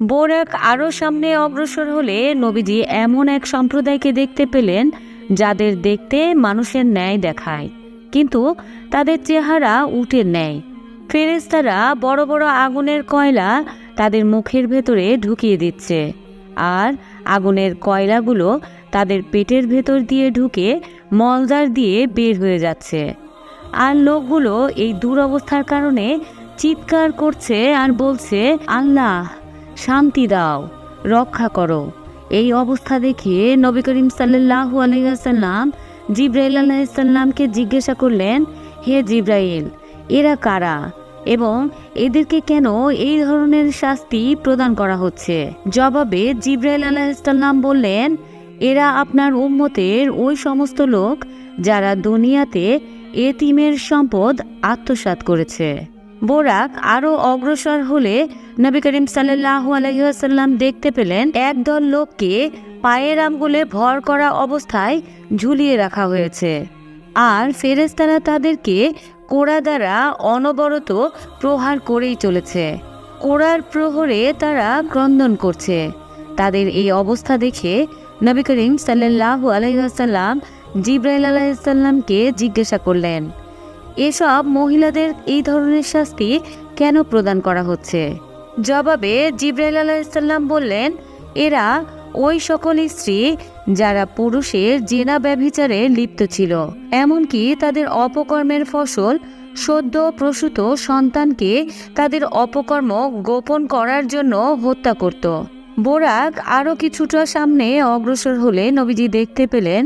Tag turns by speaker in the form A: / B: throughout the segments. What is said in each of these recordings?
A: বোরাক আরও সামনে অগ্রসর হলে নবীজি এমন এক সম্প্রদায়কে দেখতে পেলেন, যাদের দেখতে মানুষের ন্যায় দেখায়, কিন্তু তাদের চেহারা উটের ন্যায়। ফেরেস্তারা বড় বড় আগুনের কয়লা তাদের মুখের ভেতরে ঢুকিয়ে দিচ্ছে, আর আগুনের কয়লাগুলো তাদের পেটের ভেতর দিয়ে ঢুকে মলদার দিয়ে বের হয়ে যাচ্ছে। আর লোকগুলো এই দুরবস্থার কারণে চিৎকার করছে আর বলছে, আল্লাহ শান্তি দাও, রক্ষা করো। এই অবস্থা দেখে নবী করিম সাল্লাহ আলহাম জিব্রাইল আলাইসাল্লামকে জিজ্ঞাসা করলেন, হে জিব্রাইল, এরা কারা এবং এদেরকে কেন এই ধরনের শাস্তি প্রদান করা হচ্ছে? জবাবে জিব্রাইল আলাইসাল্লাম বললেন, এরা আপনার উম্মতের ওই সমস্ত লোক যারা দুনিয়াতে এতিমের সম্পদ আত্মসাৎ করেছে। বোরাক আরও অগ্রসর হলে নবী করিম আলহিহাসাল্লাম দেখতে পেলেন একদল লোককে পায়ের আঙ্গুলে ভর করা অবস্থায় ঝুলিয়ে রাখা হয়েছে। আর ফেরেস্তারা তাদেরকে কোড়া দ্বারা অনবরত প্রহার করেই চলেছে। কোড়ার প্রহরে তারা ক্রন্দন করছে। তাদের এই অবস্থা দেখে নবী করিম সাল্লাহ আলহিহাসাল্লাম জিব্রাইল আলাইসাল্লামকে জিজ্ঞাসা করলেন, এসব মহিলাদের এই ধরনের শাস্তি কেন প্রদান করা হচ্ছে? জবাবে জিব্রাইল আলাইসাল্লাম বললেন, এরা ওই সকল স্ত্রী যারা পুরুষের জেনা ব্যভিচারে লিপ্ত ছিল, এমনকি তাদের অপকর্মের ফসল সদ্য প্রসূত সন্তানকে তাদের অপকর্ম গোপন করার জন্য হত্যা করত। বোরাক আরও কিছুটা সামনে অগ্রসর হলে নবীজি দেখতে পেলেন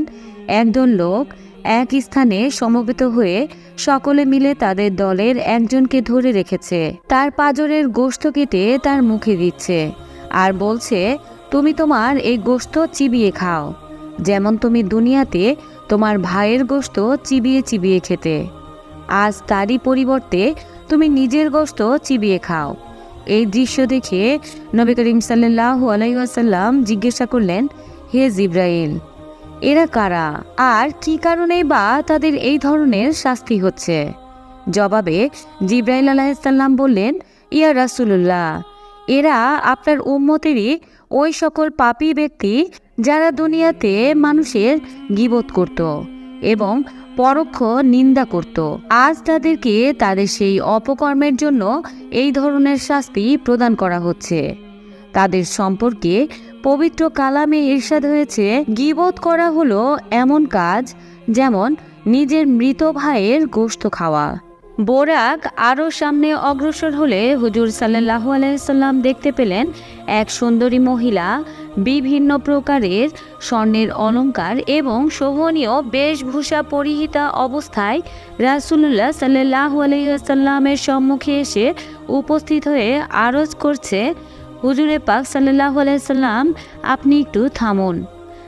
A: একদল লোক এক স্থানে সমবেত হয়ে সকলে মিলে তাদের দলের একজনকে ধরে রেখেছে। তার পাজরের গোস্ত কেটে তার মুখে দিচ্ছে আর বলছে, তুমি তোমার এই গোস্ত চিবিয়ে খাও। যেমন তুমি দুনিয়াতে তোমার ভাইয়ের গোস্ত চিবিয়ে চিবিয়ে খেতে। আজ তারই পরিবর্তে তুমি নিজের গোস্ত চিবিয়ে খাও। এই দৃশ্য দেখে নবী করিম সাল্লাহ আলাইসাল্লাম জিজ্ঞাসা করলেন, হে জিব্রাইল এরা কারা? আর কি কারণে বা তাদের এই ধরনের শাস্তি হচ্ছে? জবাবে জিব্রাইল আলাহিসাল্লাম বললেন, ইয়া রাসুলুল্লাহ, এরা আপনার উম্মতেরই ওই সকল পাপী ব্যক্তি যারা দুনিয়াতে মানুষের গিবোধ করত এবং পরোক্ষ নিন্দা করত। আজ তাদেরকে তাদের সেই অপকর্মের জন্য এই ধরনের শাস্তি প্রদান করা হচ্ছে। তাদের সম্পর্কে পবিত্র কালামে ইরশাদ হয়েছে, গিবত করা হলো এমন কাজ যেমন নিজের মৃত ভাইয়ের গোশত খাওয়া। বোরাক আরও সামনে অগ্রসর হলে হুজুর সাল্লাহ আলাইসাল্লাম দেখতে পেলেন এক সুন্দরী মহিলা বিভিন্ন প্রকারের স্বর্ণের অলঙ্কার এবং শোভনীয় বেশভূষা পরিহিতা অবস্থায় রাসুল্লাহ সাল্লাহ আলাইসাল্লামের সম্মুখে এসে উপস্থিত হয়ে আরজ করছে হুজুরে পাক সাল্লাহ আলাইসাল্লাম আপনি একটু থামুন।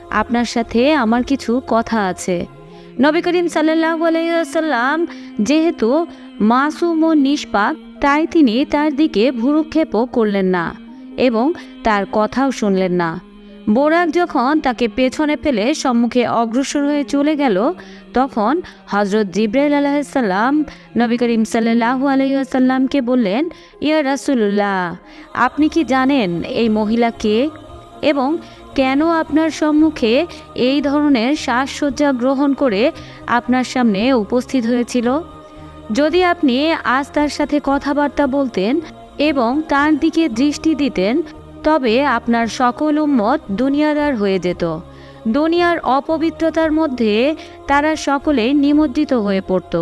A: আপনার সাথে আমার কিছু কথা আছে। নবী করিম সাল্লাহ আলাইসাল্লাম যেহেতু মাসুম ও নিষ্পাক তাই তিনি তার দিকে ভুরুক্ষেপও করলেন না এবং তার কথাও শুনলেন না। বোরাক যখন তাকে পেছনে ফেলে সম্মুখে অগ্রসর হয়ে চলে গেল, তখন হজরত জিব্রাইল আলাহিসাল্লাম নবী করিম সাল্লাহু আলহিহাসাল্লামকে বললেন, ইয়া রাসুল্লাহ আপনি কি জানেন এই মহিলা কে? এবং কেন আপনার সম্মুখে এই ধরনের সাজসজ্জা গ্রহণ করে আপনার সামনে উপস্থিত হয়েছিল? যদি আপনি আজ তার সাথে কথাবার্তা বলতেন এবং তার দিকে দৃষ্টি দিতেন তবে আপনার সকল উম্মত দুনিয়াদার হয়ে যেত। দুনিয়ার অপবিত্রতার মধ্যে তারা সকলেই নিমজ্জিত হয়ে পড়ত।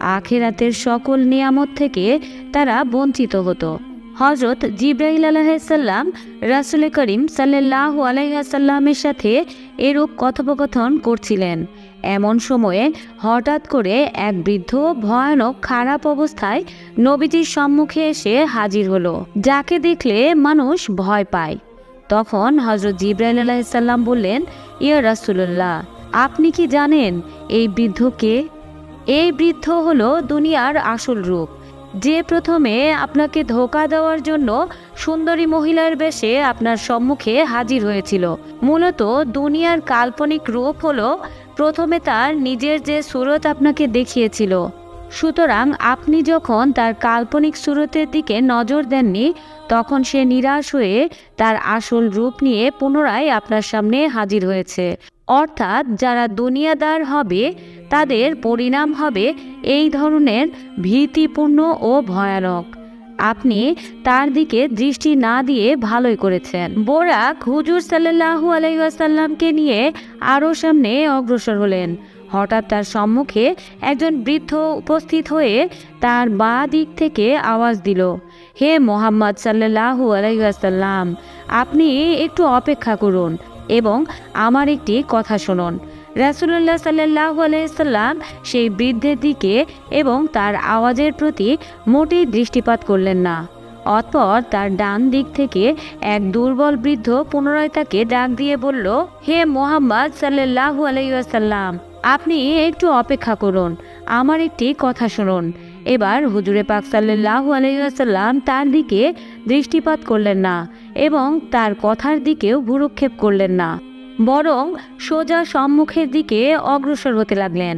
A: আখেরাতের সকল নিয়ামত থেকে তারা বঞ্চিত হতো। হজরত জিব্রাহিল আলাহাল্লাম রাসুল করিম সাল্লাহ আলাইসাল্লামের সাথে এরূপ কথোপকথন করছিলেন। এমন সময়ে হঠাৎ করে এক বৃদ্ধ ভয়ানক খারাপ অবস্থায় নবীজির সম্মুখে এসে হাজির হলো, যাকে দেখলে মানুষ ভয় পায়। তখন হজরত জিব্রাইল আলাহিসাল্লাম বললেন, ইয়া রাসুল্লাহ আপনি কি জানেন এই বৃদ্ধকে? এই বৃদ্ধ হলো দুনিয়ার আসল রূপ। যে প্রথমে আপনাকে ধোকা দেওয়ার জন্য সুন্দরী মহিলার বেশে আপনার সম্মুখে হাজির হয়েছিল। মূলত দুনিয়ার কাল্পনিক রূপ হলো প্রথমে তার নিজের যে সুরত আপনাকে দেখিয়েছিল। সুতরাং আপনি যখন তার কাল্পনিক সুরতের দিকে নজর দেননি, তখন সে নিরাশ হয়ে তার আসল রূপ নিয়ে পুনরায় আপনার সামনে হাজির হয়েছে। অর্থাৎ যারা দুনিয়াদার হবে, তাদের পরিণাম হবে এই ধরনের ভীতিপূর্ণ ও ভয়ানক। আপনি তার দিকে দৃষ্টি না দিয়ে ভালোই করেছেন। বোরাক হুজুর সাল্লাহু আলাইসাল্লামকে নিয়ে আরও সামনে অগ্রসর হলেন। হঠাৎ তার সম্মুখে একজন বৃদ্ধ উপস্থিত হয়ে তার বাঁ দিক থেকে আওয়াজ দিল, হে মোহাম্মদ সাল্লাহু আলাইসাল্লাম আপনি একটু অপেক্ষা করুন। এবং আমার একটি কথা শুনুন। রাসুল্লাহ সাল্লাহ আলাইসাল্লাম সেই বৃদ্ধের দিকে এবং তার আওয়াজের প্রতি মোটেই দৃষ্টিপাত করলেন না। অতপর তার ডান দিক থেকে এক দুর্বল বৃদ্ধ পুনরায় তাকে ডাক দিয়ে বলল, হে মোহাম্মদ সাল্লাহু আলাইসাল্লাম আপনি একটু অপেক্ষা করুন, আমার একটি কথা শুনুন। এবার হুজুরে পাক সাল্লাহু আলাইসাল্লাম তার দিকে দৃষ্টিপাত করলেন না। এবং তার কথার দিকেও ভুরুক্ষেপ করলেন না, বরং সোজা সম্মুখের দিকে অগ্রসর হতে লাগলেন।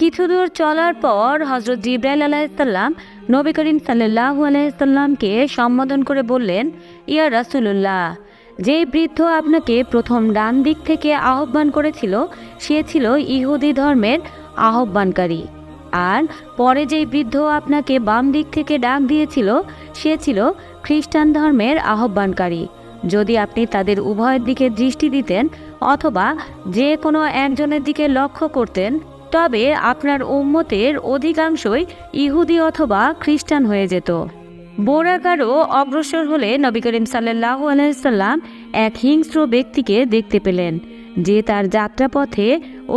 A: কিছু দূর চলার পর হজরত জিব্রাইল আলাইসাল্লাম নবী করিম সাল্লাহ আলাইসাল্লামকে সম্বোধন করে বললেন, ইয়া রাসুলুল্লাহ যেই বৃদ্ধ আপনাকে প্রথম ডান দিক থেকে আহ্বান করেছিল, সে ছিল ইহুদি ধর্মের আহ্বানকারী। আর পরে যেই বৃদ্ধ আপনাকে বাম দিক থেকে ডাক দিয়েছিল, সে ছিল খ্রিস্টান ধর্মের আহ্বানকারী। যদি আপনি তাদের উভয়ের দিকে দৃষ্টি দিতেন অথবা যে কোনো একজনের দিকে লক্ষ্য করতেন, তবে আপনার উম্মতের অধিকাংশই ইহুদি অথবা খ্রিস্টান হয়ে যেত। বোরাকারও অগ্রসর হলে নবী করিম সাল্লাহ আলাইসাল্লাম এক হিংস্র ব্যক্তিকে দেখতে পেলেন, যে তার যাত্রাপথে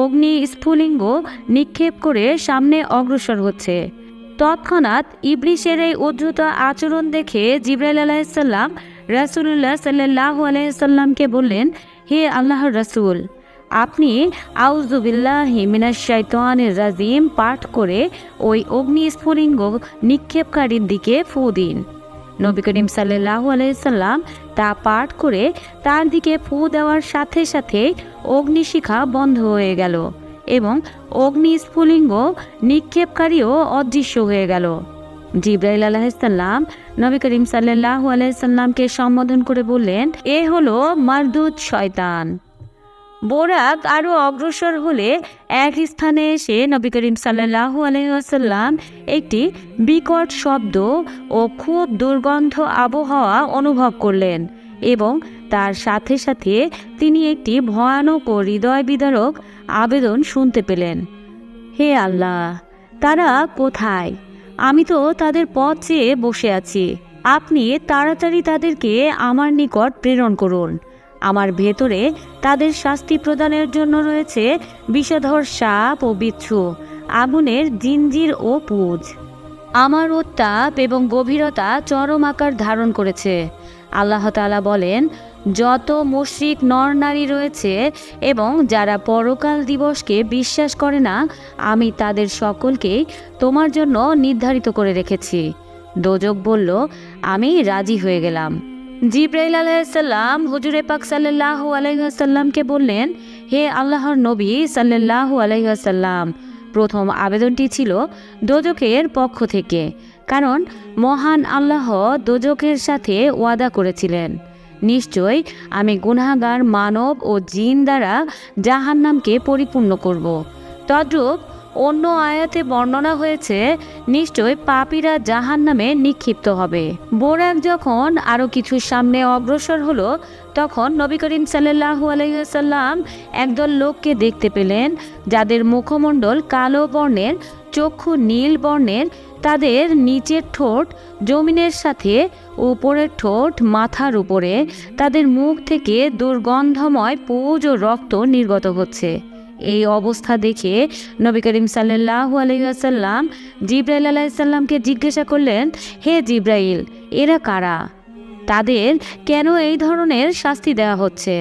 A: অগ্নি স্ফুলিঙ্গ নিক্ষেপ করে সামনে অগ্রসর হচ্ছে। তৎক্ষণাৎ ইবলিশের এই উদ্ধত আচরণ দেখে জিব্রাইল আলাইসাল্লাম রাসুল্লাহ সাল্লাহ আলাইসাল্লামকে বললেন, হে আল্লাহর রাসুল, আপনি আউজুবিল্লাহ হিমিনাস শাইতানের রাজিম পাঠ করে ওই অগ্নি স্ফুলিঙ্গ নিক্ষেপকারীর দিকে ফু দিন। নবী করিম সাল্লাহ আলাইসাল্লাম তা পাঠ করে তার দিকে ফু দেওয়ার সাথে সাথে অগ্নিশিখা বন্ধ হয়ে গেল এবং অগ্নি স্ফুলিঙ্গ নিক্ষেপকারীও অদৃশ্য হয়ে গেল। জিব্রাইল আলাহিসাল্লাম নবী করিম সাল্লাহ আলাইসাল্লামকে সম্বোধন করে বললেন, এ হলো মারদুদ শয়তান। বোরাক আরও অগ্রসর হলে এক স্থানে এসে নবী করিম সাল্লাহ আলহাম একটি বিকট শব্দ ও খুব দুর্গন্ধ আবহাওয়া অনুভব করলেন এবং তার সাথে সাথে তিনি একটি ভয়ানক ও হৃদয় বিদারক আবেদন শুনতে পেলেন। হে আল্লাহ, তারা কোথায়? আমি তো তাদের পথ চেয়ে বসে আছি। আপনি তাড়াতাড়ি তাদেরকে আমার নিকট প্রেরণ করুন। আমার ভেতরে তাদের শাস্তি প্রদানের জন্য রয়েছে বিষধর সাপ ও বিচ্ছু, আগুনের জিঞ্জির ও পুজ। আমার উত্তাপ এবং গভীরতা চরম আকার ধারণ করেছে। আল্লাহ তালা বলেন, যত মুশ্রিক নর নারী রয়েছে এবং যারা পরকাল দিবসকে বিশ্বাস করে না, আমি তাদের সকলকেই তোমার জন্য নির্ধারিত করে রেখেছি। দোজক বলল, আমি রাজি হয়ে গেলাম। জিব্রাইল আলাইসাল্লাম হুজুরে পাক সাল্লাহ আলাইসাল্লামকে বললেন, হে আল্লাহর নবী সাল্লাহ আলাইসাল্লাম প্রথম আবেদনটি ছিল দোজকের পক্ষ থেকে। কারণ মহান আল্লাহ দোজকের সাথে ওয়াদা করেছিলেন। নিশ্চয় আমি গুনাগার মানব ও জিন দ্বারা জাহান্নামকে পরিপূর্ণ করব। তদ্রূপ অন্য আয়াতে বর্ণনা হয়েছে, নিশ্চয় পাপীরা জাহান নামে নিক্ষিপ্ত হবে। বোরাক যখন আরও কিছু সামনে অগ্রসর হলো, তখন নবী করিম সাল্লাহু আলাইসাল্লাম একদল লোককে দেখতে পেলেন, যাদের মুখমণ্ডল কালো বর্ণের, চক্ষু নীল বর্ণের, তাদের নিচের ঠোঁট জমিনের সাথে, উপরের ঠোঁট মাথার উপরে, তাদের মুখ থেকে দুর্গন্ধময় পুজ ও রক্ত নির্গত হচ্ছে। এই অবস্থা দেখে নবী করিম সাল্লাহ আলহিহাসাল্লাম জিব্রাইল আলাইসাল্লামকে জিজ্ঞাসা করলেন, হে জিব্রাইল, এরা কারা? তাদের কেন এই ধরনের শাস্তি দেওয়া হচ্ছে?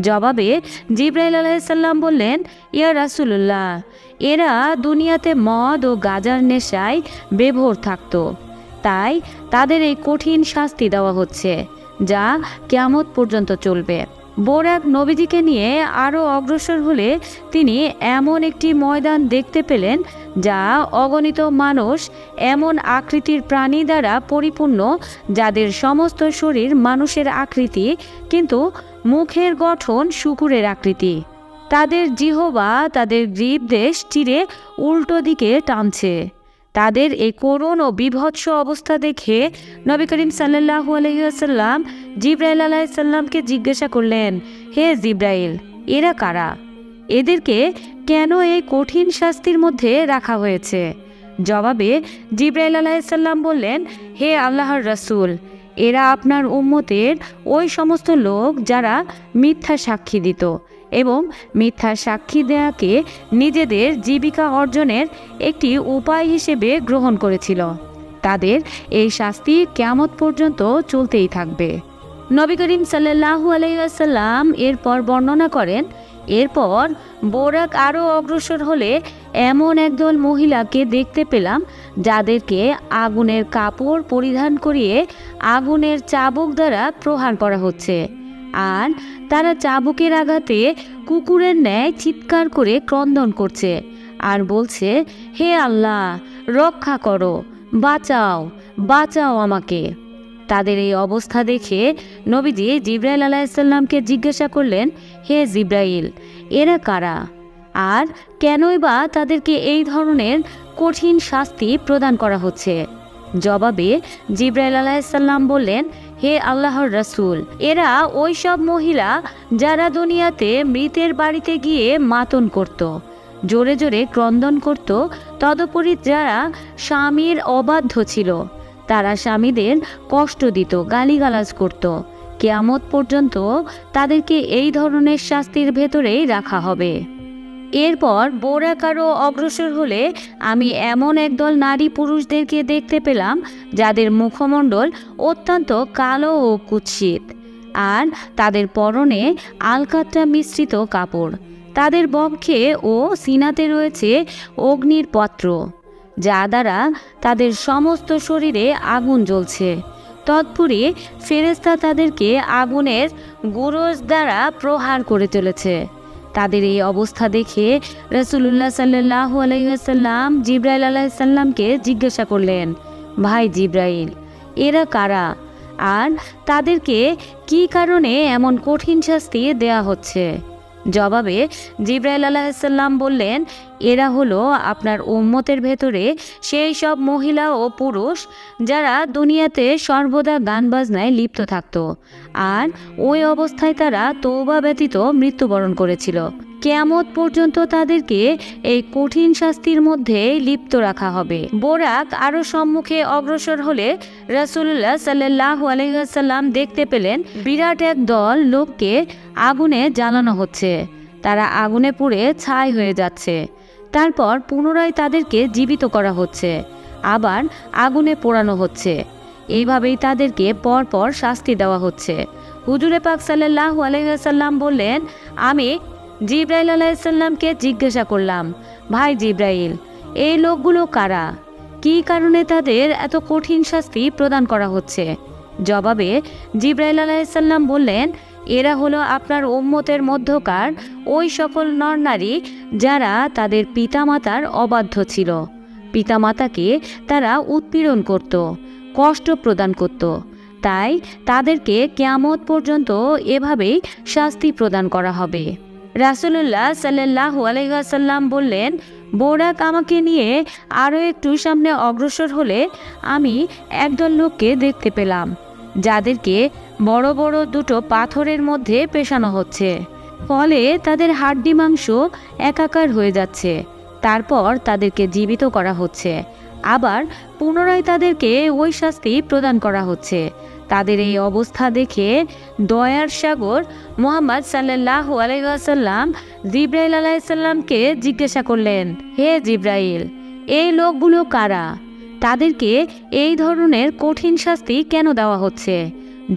A: জবাবে জিব্রাইল আলাইসাল্লাম বললেন, ইয়া রাসুল্লাহ এরা দুনিয়াতে মদ ও গাজার নেশায় বেভোর থাকতো। তাই তাদের এই কঠিন শাস্তি দেওয়া হচ্ছে, যা কেমত পর্যন্ত চলবে। বোরাক নবীজিকে নিয়ে আরও অগ্রসর হলে তিনি এমন একটি ময়দান দেখতে পেলেন যা অগণিত মানুষ এমন আকৃতির প্রাণী দ্বারা পরিপূর্ণ, যাদের সমস্ত শরীর মানুষের আকৃতি, কিন্তু মুখের গঠন শুকুরের আকৃতি। তাদের জিহবা, তাদের গ্রীব দেশ চিরে উল্টো দিকে টানছে। তাদের এই করুণ ও বিভৎস অবস্থা দেখে নবী করিম সাল্লাহু আলহিহাসাল্লাম জিব্রাইল আলাইসাল্লামকে জিজ্ঞাসা করলেন, হে জিব্রাইল, এরা কারা? এদেরকে কেন এই কঠিন শাস্তির মধ্যে রাখা হয়েছে? জবাবে জিব্রাইল আলাইসাল্লাম বললেন, হে আল্লাহর রাসূল, এরা আপনার উম্মতের ওই সমস্ত লোক যারা মিথ্যা সাক্ষী দিত। এবং মিথ্যা সাক্ষী দেয়াকে নিজেদের জীবিকা অর্জনের একটি উপায় হিসেবে গ্রহণ করেছিল। তাদের এই শাস্তি কেমত পর্যন্ত চলতেই থাকবে। নবী করিম সাল্লাহু আলাইসাল্লাম এরপর বর্ণনা করেন, এরপর বোরাক আরও অগ্রসর হলে এমন একদল মহিলাকে দেখতে পেলাম, যাদেরকে আগুনের কাপড় পরিধান করিয়ে আগুনের চাবুক দ্বারা প্রহার করা হচ্ছে। আর তারা চাবুকের আঘাতে কুকুরের ন্যায় চিৎকার করে ক্রন্দন করছে আর বলছে, হে আল্লাহ, রক্ষা করো, বাঁচাও বাঁচাও আমাকে। তাদের এই অবস্থা দেখে নবীজি জিব্রাইল আলাইসাল্লামকে জিজ্ঞাসা করলেন, হে জিব্রাইল, এরা কারা? আর কেনই বা তাদেরকে এই ধরনের কঠিন শাস্তি প্রদান করা হচ্ছে? জবাবে জিব্রাইল আলাইসাল্লাম বললেন হে আল্লাহর রাসূল। এরা ওই সব মহিলা যারা দুনিয়াতে মৃতের বাড়িতে গিয়ে মাতন করত, জোরে জোরে ক্রন্দন করত, তদুপরি যারা স্বামীর অবাধ্য ছিল, তারা স্বামীদের কষ্ট দিত, গালিগালাজ করত। কেয়ামত পর্যন্ত তাদেরকে এই ধরনের শাস্তির ভেতরেই রাখা হবে। এরপর বোরাকারও অগ্রসর হলে আমি এমন একদল নারী পুরুষদেরকে দেখতে পেলাম, যাদের মুখমণ্ডল অত্যন্ত কালো ও কুৎসিত। আর তাদের পরনে আলকাত্রা মিশ্রিত কাপড়। তাদের বক্ষে ও সিনাতে রয়েছে অগ্নির পত্র, যা দ্বারা তাদের সমস্ত শরীরে আগুন জ্বলছে। তৎপুরে ফেরেস্তা তাদেরকে আগুনের গুরজ দ্বারা প্রহার করে চলেছে তাদের এই অবস্থা দেখে রসুল্লাহ সাল্লাহ আলাইসাল্লাম জিব্রাইল আলাইসাল্লামকে জিজ্ঞাসা করলেন, ভাই জিব্রাইল, এরা কারা? আর তাদেরকে কি কারণে এমন কঠিন শাস্তি দেয়া হচ্ছে? জবাবে জিব্রাইল আলাহিসাল্লাম বললেন এরা হলো আপনার উম্মতের ভেতরে সেই সব মহিলা ও পুরুষ যারা দুনিয়াতে সর্বদা গান বাজনায় লিপ্ত থাকত। আর ওই অবস্থায় তারা তৌবা ব্যতীত মৃত্যুবরণ করেছিল। কেয়ামত পর্যন্ত তাদেরকে এই কঠিন শাস্তির মধ্যে লিপ্ত রাখা হবে। বোরাক আরও সম্মুখে অগ্রসর হলে রাসুল্লাহ সাল্লাহ আলহাম দেখতে পেলেন বিরাট এক দল লোককে আগুনে জ্বালানো হচ্ছে। তারা আগুনে পুড়ে ছাই হয়ে যাচ্ছে। তারপর পুনরায় তাদেরকে জীবিত করা হচ্ছে, আবার আগুনে পোড়ানো হচ্ছে। এইভাবেই তাদেরকে পরপর শাস্তি দেওয়া হচ্ছে। হুজুরে পাক সাল্লাহ আলহাম বললেন, আমি জিব্রাইল আলাইসাল্লামকে জিজ্ঞাসা করলাম, ভাই জিব্রাইল, এই লোকগুলো কারা? কী কারণে তাদের এত কঠিন শাস্তি প্রদান করা হচ্ছে? জবাবে জিব্রাইল আলাইসাল্লাম বললেন এরা হলো আপনার উম্মতের মধ্যকার ওই সকল নরনারী যারা তাদের পিতামাতার অবাধ্য ছিল। পিতামাতাকে তারা উৎপীড়ন করত, কষ্ট প্রদান করত। তাই তাদেরকে কেয়ামত পর্যন্ত এভাবেই শাস্তি প্রদান করা হবে। রাসুল্লাহ সাল্লাহ আলহাসাল্লাম বললেন, বোরাক আমাকে নিয়ে আরও একটু সামনে অগ্রসর হলে আমি একদল লোককে দেখতে পেলাম। যাদেরকে বড় বড় দুটো পাথরের মধ্যে পেশানো হচ্ছে। ফলে তাদের হাড্ডি মাংস একাকার হয়ে যাচ্ছে। তারপর তাদেরকে জীবিত করা হচ্ছে। আবার পুনরায় তাদেরকে ওই শাস্তি প্রদান করা হচ্ছে। তাদের এই অবস্থা দেখে দয়ার সাগর মোহাম্মদ সাল্লাহ আলাইসাল্লাম জিব্রাইল আলাইসাল্লামকে জিজ্ঞাসা করলেন, হে জিব্রাইল, এই লোকগুলো কারা? তাদেরকে এই ধরনের কঠিন শাস্তি কেন দেওয়া হচ্ছে?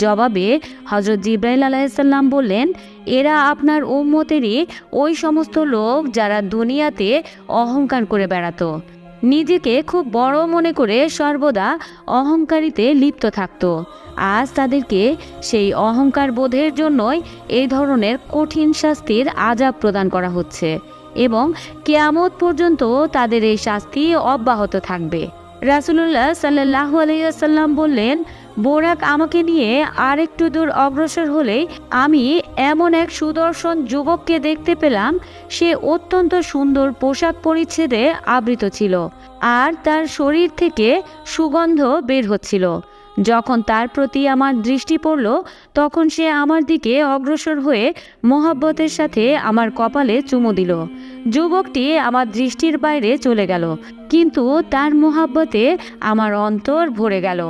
A: জবাবে হজরত জিব্রাইল আলাইসাল্লাম বললেন, এরা আপনার উম্মতেরই ওই সমস্ত লোক যারা দুনিয়াতে অহংকার করে বেড়াতো। নিজেকে খুব বড় মনে করে সর্বদা অহংকারিতে লিপ্ত থাকত। আজ তাদেরকে সেই অহংকার বোধের জন্যই এই ধরনের কঠিন শাস্তির আজাব প্রদান করা হচ্ছে এবং কেয়ামত পর্যন্ত তাদের এই শাস্তি অব্যাহত থাকবে। রাসুলুল্লাহ সাল্লাহ আলাইসাল্লাম বললেন, বোরাক আমাকে নিয়ে আরেকটু দূর অগ্রসর হলেই আমি এমন এক সুদর্শন যুবককে দেখতে পেলাম, সে অত্যন্ত সুন্দর পোশাক পরিচ্ছেদে আবৃত ছিল, আর তার শরীর থেকে সুগন্ধ বের হচ্ছিল। যখন তার প্রতি আমার দৃষ্টি পড়ল, তখন সে আমার দিকে অগ্রসর হয়ে মোহাব্বতের সাথে আমার কপালে চুমু দিল। যুবকটি আমার দৃষ্টির বাইরে চলে গেল, কিন্তু তার মোহাব্বতে আমার অন্তর ভরে গেল।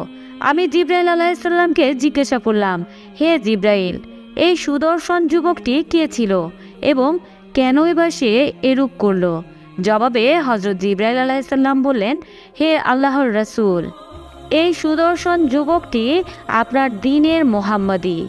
A: আমি জিব্রাইল আলাইসাল্লামকে জিজ্ঞাসা করলাম, হে জিব্রাইল, এই সুদর্শন যুবকটি কে ছিল এবং কেনই বা সে এরূপ করল? জবাবে হজরত জিব্রাইল আলাহিসাল্লাম বললেন, হে আল্লাহর রাসূল। এই সুদর্শন যুবকটি আপনার দিনের মোহাম্মদী।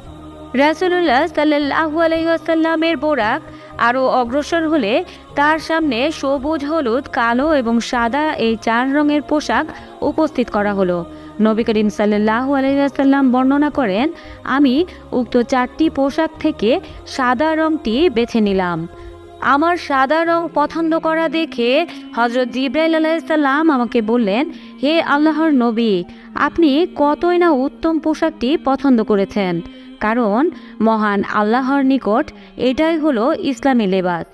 A: রাসুল্লাহ সাল্লাহু আলহিহাসাল্লামের বোরাক আরও অগ্রসর হলে তার সামনে সবুজ, হলুদ, কালো এবং সাদা এই চার রঙের পোশাক উপস্থিত করা হলো। নবী করিম সাল্লাহু আলহিহাসাল্লাম বর্ণনা করেন, আমি উক্ত চারটি পোশাক থেকে সাদা রঙটি বেছে নিলাম। আমার সাদা রং পছন্দ করা দেখে হজরত জিব্রাইল আলাইসাল্লাম আমাকে বললেন, হে আল্লাহর নবী, আপনি কতই না উত্তম পোশাকটি পছন্দ করেছেন। কারণ মহান আল্লাহর নিকট এটাই হলো ইসলামী লেবাস।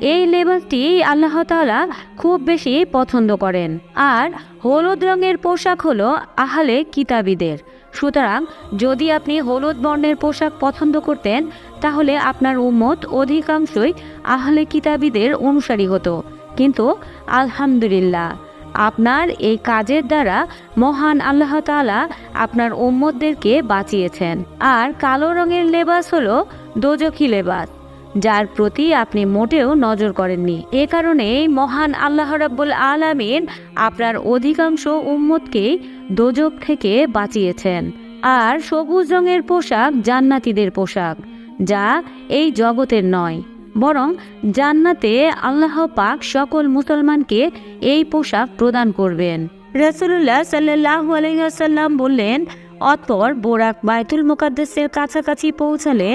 A: এই লেবাসটি আল্লাহ তাআলা খুব বেশি পছন্দ করেন। আর হলুদ রঙের পোশাক হলো আহলে কিতাবীদের। সুতরাং যদি আপনি হলুদ বর্ণের পোশাক পছন্দ করতেন, তাহলে আপনার উম্মত অধিকাংশই আহলে কিতাবীদের অনুসারী হতো। কিন্তু আলহামদুলিল্লাহ, আপনার এই কাজের দ্বারা মহান আল্লাহ তালা আপনার উম্মতদেরকে বাঁচিয়েছেন। আর কালো রঙের লেবাস হলো দোজখী লেবাস। যার প্রতি আপনি মোটেও নজর করেননি। এ কারণেই মহান আল্লাহ রাব্বুল আলামিন আপনার অধিকাংশ উম্মতকেই দোজক থেকে বাঁচিয়েছেন। আর সবুজ রঙের পোশাক জান্নাতীদের পোশাক, যা এই জগতের নয়। বরং জান্নাতে আল্লাহ পাক সকল মুসলমানকে এই পোশাক প্রদান করবেন। রসুল্লাহ সাল্লাহ আলহাম বললেন অতপর বোরাক বায়তুল মুকাদ্দেসের কাছাকাছি পৌঁছালে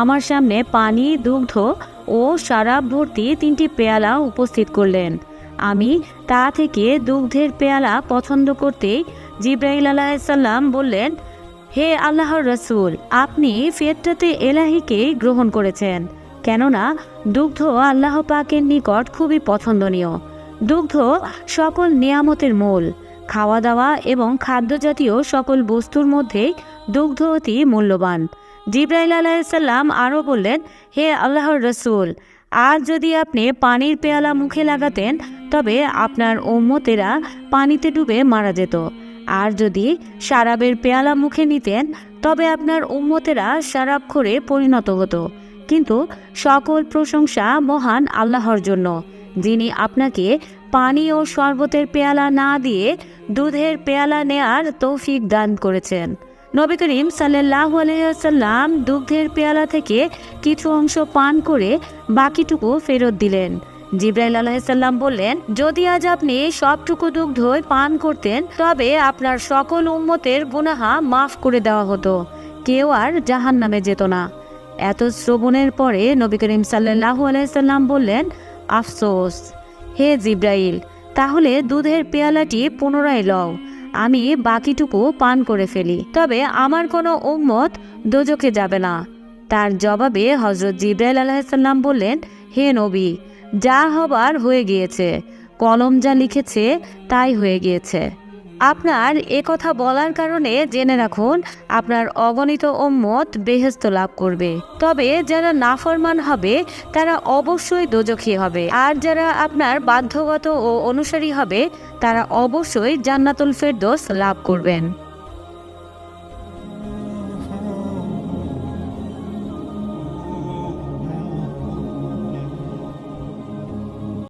A: আমার সামনে পানি, দুগ্ধ ও শারাব ভর্তি তিনটি পেয়ালা উপস্থিত করলেন। আমি তা থেকে দুগ্ধের পেয়ালা পছন্দ করতেই জিব্রাইল আলাহিসাল্লাম বললেন, হে আল্লাহর রসুল, আপনি ফেরটাতে এলাহিকে গ্রহণ করেছেন, কেননা দুগ্ধ আল্লাহ পাকের নিকট খুবই পছন্দনীয়। দুগ্ধ সকল নিয়ামতের মূল। খাওয়া দাওয়া এবং খাদ্য জাতীয় সকল বস্তুর মধ্যে দুগ্ধ অতি মূল্যবান। জিব্রাইল আলাইসাল্লাম আরও বললেন, হে আল্লাহর রসুল, আজ যদি আপনি পানির পেয়ালা মুখে লাগাতেন, তবে আপনার ওম্মতেরা পানিতে ডুবে মারা যেত। আর যদি শারাবের পেয়ালা মুখে নিতেন, তবে আপনার উম্মতেরা শারাব করে পরিণত হতো। কিন্তু সকল প্রশংসা মহান আল্লাহর জন্য, যিনি আপনাকে পানি ও শরবতের পেয়ালা না দিয়ে দুধের পেয়ালা নেয়ার তৌফিক দান করেছেন। নবী করিম সাল্লাহ আলাইসাল্লাম দুগ্ধের পেয়ালা থেকে কিছু অংশ পান করে বাকিটুকু ফেরত দিলেন। জিব্রাইল আলাইসাল্লাম বললেন, যদি আজ আপনি সবটুকু দুগ্ধই পান করতেন, তবে আপনার সকল উম্মতের গুনাহা মাফ করে দেওয়া হতো। কেউ আর জাহান নামে যেত না। এত শ্রবণের পরে নবী করিম সাল্লাহ আলাইসাল্লাম বললেন, আফসোস। হে জিব্রাইল, তাহলে দুধের পেয়ালাটি পুনরায় লও। আমি বাকিটুকু পান করে ফেলি। তবে আমার কোনো উম্মত দোজকে যাবে না। তার জবাবে হজরত জিব্রাইল আলাহিসাল্লাম বললেন, হে নবী, যা হবার হয়ে গিয়েছে, কলম যা লিখেছে তাই হয়ে গিয়েছে। আপনার এ কথা বলার কারণে জেনে রাখুন, আপনার অগণিত ওম্মত বেহেস্ত লাভ করবে। তবে যারা নাফরমান হবে, তারা অবশ্যই দোজখী হবে। আর যারা আপনার বাধ্যগত ও অনুসারী হবে, তারা অবশ্যই জান্নাতুল ফেরদোস লাভ করবেন।